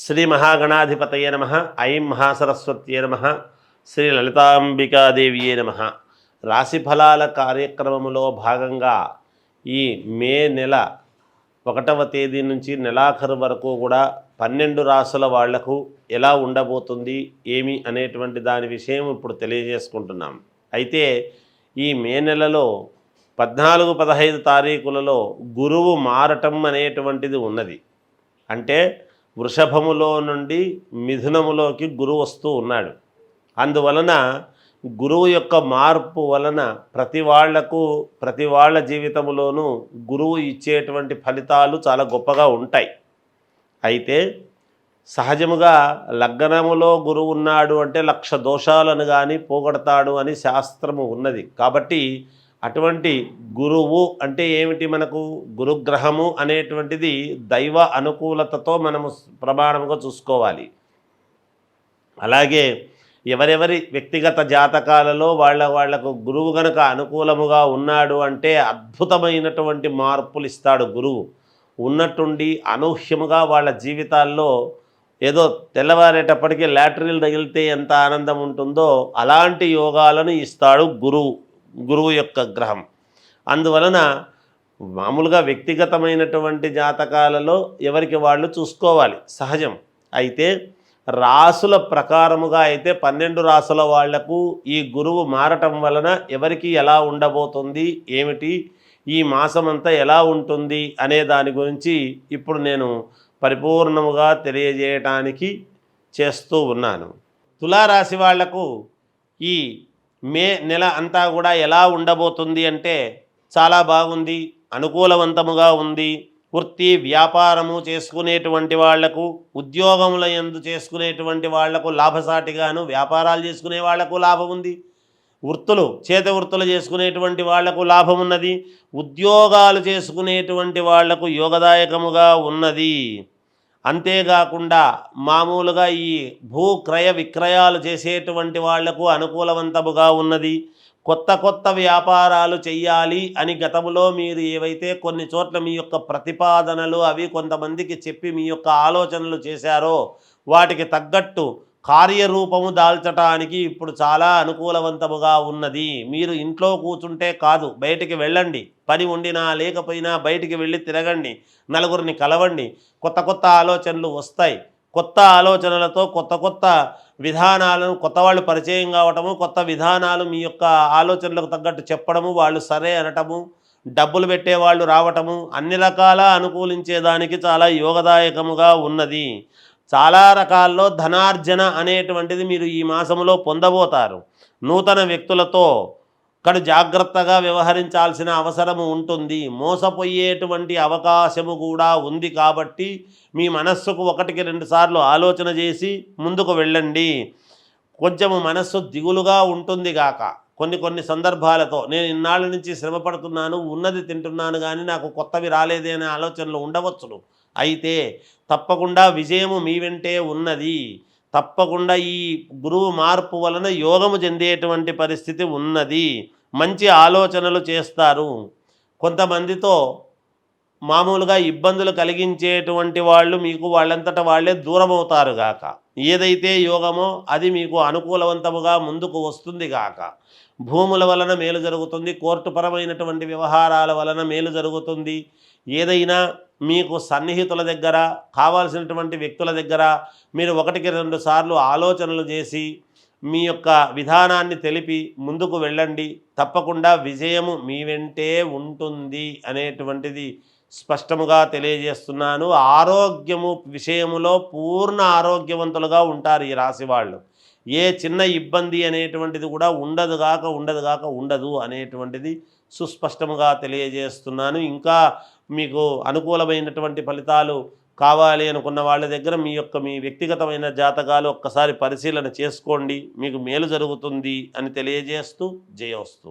శ్రీ మహాగణాధిపతయ నమ ఐం మహాసరస్వత్యే నమ శ్రీ లలితాంబికాదేవియే నమ. రాశి ఫలాల కార్యక్రమంలో భాగంగా ఈ మే నెల ఒకటవ తేదీ నుంచి నెలాఖరు వరకు కూడా పన్నెండు రాసుల వాళ్ళకు ఎలా ఉండబోతుంది ఏమి అనేటువంటి దాని విషయం ఇప్పుడు తెలియజేసుకుంటున్నాం. అయితే ఈ మే నెలలో పద్నాలుగు పదహైదు తారీఖులలో గురువు మారటం అనేటువంటిది ఉన్నది. అంటే వృషభములో నుండి మిథునములోకి గురువు వస్తూ ఉన్నాడు. అందువలన గురువు యొక్క మార్పు వలన ప్రతి వాళ్ళకు ప్రతి వాళ్ళ జీవితంలోనూ గురువు ఇచ్చేటువంటి ఫలితాలు చాలా గొప్పగా ఉంటాయి. అయితే సహజముగా లగ్నములో గురువు ఉన్నాడు అంటే లక్ష దోషాలను కానీ పోగొడతాడు అని శాస్త్రము ఉన్నది. కాబట్టి అటువంటి గురువు అంటే ఏమిటి మనకు? గురుగ్రహము అనేటువంటిది దైవ అనుకూలతతో మనము ప్రమాణముగా చూసుకోవాలి. అలాగే ఎవరెవరి వ్యక్తిగత జాతకాలలో వాళ్ళ వాళ్ళకు గురువు గనక అనుకూలముగా ఉన్నాడు అంటే అద్భుతమైనటువంటి మార్పులు ఇస్తాడు గురువు. ఉన్నట్టుండి అనూహ్యముగా వాళ్ళ జీవితాల్లో ఏదో తెల్లవారేటప్పటికీ లాటరీలు తగిలితే ఎంత ఆనందం ఉంటుందో అలాంటి యోగాలను ఇస్తాడు గురువు. గురువు యొక్క గ్రహం. అందువలన మామూలుగా వ్యక్తిగతమైనటువంటి జాతకాలలో ఎవరికి వాళ్ళు చూసుకోవాలి? సహజం. అయితే రాసుల ప్రకారముగా అయితే పన్నెండు రాసుల వాళ్ళకు ఈ గురువు మారటం వలన ఎవరికి ఎలా ఉండబోతుంది? ఏమిటి? ఈ మాసమంతా ఎలా ఉంటుంది? అనే దాని గురించి ఇప్పుడు నేను పరిపూర్ణముగా తెలియజేయటానికి చేస్తూ ఉన్నాను. తులారాశి వాళ్ళకు ఈ మే నెల అంతా కూడా ఎలా ఉండబోతుంది అంటే చాలా బాగుంది అనుకూలవంతముగా ఉంది. వృత్తి వ్యాపారము చేసుకునేటువంటి వాళ్ళకు ఉద్యోగముల ఎందు చేసుకునేటువంటి వాళ్ళకు లాభసాటిగాను వ్యాపారాలు చేసుకునే వాళ్ళకు లాభం ఉంది. వృత్తులు చేత వృత్తులు చేసుకునేటువంటి వాళ్ళకు లాభం ఉన్నది. ఉద్యోగాలు చేసుకునేటువంటి వాళ్ళకు యోగదాయకముగా ఉన్నది. అంతేకాకుండా మామూలుగా ఈ భూ క్రయ విక్రయాలు చేసేటువంటి వాళ్ళకు అనుకూలవంతముగా ఉన్నది. కొత్త కొత్త వ్యాపారాలు చేయాలి అని గతంలో మీరు ఏవైతే కొన్ని చోట్ల మీ యొక్క ప్రతిపాదనలు అవి కొంతమందికి చెప్పి మీ యొక్క ఆలోచనలు చేశారో వాటికి తగ్గట్టు కార్యరూపము దాల్చటానికి ఇప్పుడు చాలా అనుకూలవంతముగా ఉన్నది. మీరు ఇంట్లో కూర్చుంటే కాదు బయటికి వెళ్ళండి. పని ఉండినా లేకపోయినా బయటికి వెళ్ళి తిరగండి. నలుగురిని కలవండి. కొత్త కొత్త ఆలోచనలు వస్తాయి. కొత్త ఆలోచనలతో కొత్త కొత్త విధానాలను కొత్త వాళ్ళు పరిచయం కావటము కొత్త విధానాలు మీ యొక్క ఆలోచనలకు తగ్గట్టు చెప్పడము వాళ్ళు సరే అనటము డబ్బులు పెట్టేవాళ్ళు రావటము అన్ని రకాల అనుకూలించేదానికి చాలా యోగదాయకముగా ఉన్నది. చాలా రకాల్లో ధనార్జన అనేటువంటిది మీరు ఈ మాసంలో పొందబోతారు. నూతన వ్యక్తులతో ఇక్కడ జాగ్రత్తగా వ్యవహరించాల్సిన అవసరము ఉంటుంది. మోసపోయేటువంటి అవకాశము కూడా ఉంది కాబట్టి మీ మనస్సుకు ఒకటికి రెండుసార్లు ఆలోచన చేసి ముందుకు వెళ్ళండి. కొంచెము మనస్సు దిగులుగా ఉంటుంది గాక. కొన్ని కొన్ని సందర్భాలతో నేను ఇన్నాళ్ళ నుంచి శ్రమ పడుతున్నాను ఉన్నది తింటున్నాను కానీ నాకు కొత్తవి రాలేదే అనే ఆలోచనలు ఉండవచ్చును. అయితే తప్పకుండా విజయము మీ వెంటే ఉన్నది. తప్పకుండా ఈ గురువు మార్పు వలన యోగము చెందేటువంటి పరిస్థితి ఉన్నది. మంచి ఆలోచనలు చేస్తారు. కొంతమందితో మామూలుగా ఇబ్బందులు కలిగించేటువంటి వాళ్ళు మీకు వాళ్ళంతట వాళ్ళే దూరమవుతారు గాక. ఏదైతే యోగమో అది మీకు అనుకూలవంతముగా ముందుకు వస్తుంది గాక. భూముల వలన మేలు జరుగుతుంది కోర్టుపరమైనటువంటి వ్యవహారాల వలన మేలు జరుగుతుంది. ఏదైనా మీకు సన్నిహితుల దగ్గర కావాల్సినటువంటి వ్యక్తుల దగ్గర మీరు ఒకటికి రెండు సార్లు ఆలోచనలు చేసి మీ యొక్క విధానాన్ని తెలిపి ముందుకు వెళ్ళండి. తప్పకుండా విజయము మీ వెంటే ఉంటుంది అనేటువంటిది స్పష్టముగా తెలియజేస్తున్నాను. ఆరోగ్యము విషయములో పూర్ణ ఆరోగ్యవంతులుగా ఉంటారు ఈ రాశి వాళ్ళు. ఏ చిన్న ఇబ్బంది అనేటువంటిది కూడా ఉండదు గాక ఉండదు గాక ఉండదు అనేటువంటిది సుస్పష్టముగా తెలియజేస్తున్నాను. ఇంకా మీకు అనుకూలమైనటువంటి ఫలితాలు కావాలి అనుకున్న వాళ్ళ దగ్గర మీ యొక్క మీ వ్యక్తిగతమైన జాతకాలు ఒక్కసారి పరిశీలన చేసుకోండి. మీకు మేలు జరుగుతుంది అని తెలియజేస్తూ జయోస్తూ.